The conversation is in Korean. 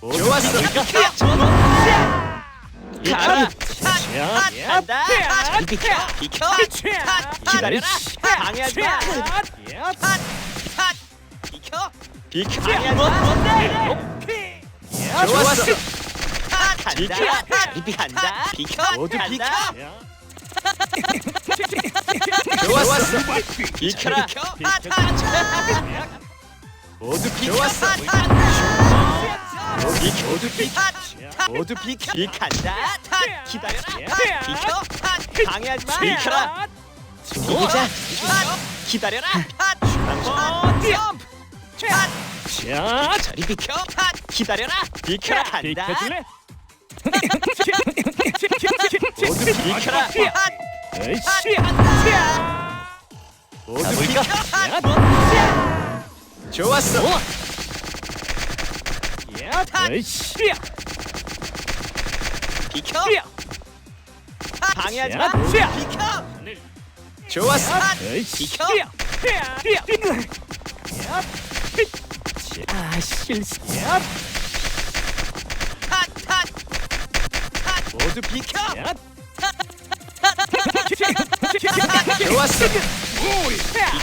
좋았어 가라 야. 간다 비켜 비켜 기다려라 방해하지 마 비켜 비켜 방해하지마 좋았어 비켜 간다 비켜 모두 비켜 좋았어 비켜라 모두 비켜 좋았어. 모두 비켜 모두 비켜 비간다. 기다려라. 비켜. 방해하지 마. 비켜라. 이기자. 기다려라. 자. 저리 비켜. 기다려라. 비켜라. 간다? 모두 비켜라. 에이씨. 모두 비켜 좋았어 에이씨. 비켜 방해하지 마 야. 비켜 좋았어 에이씨. 비켜 아 실수. 모두 비켜 야. 좋았어 비켜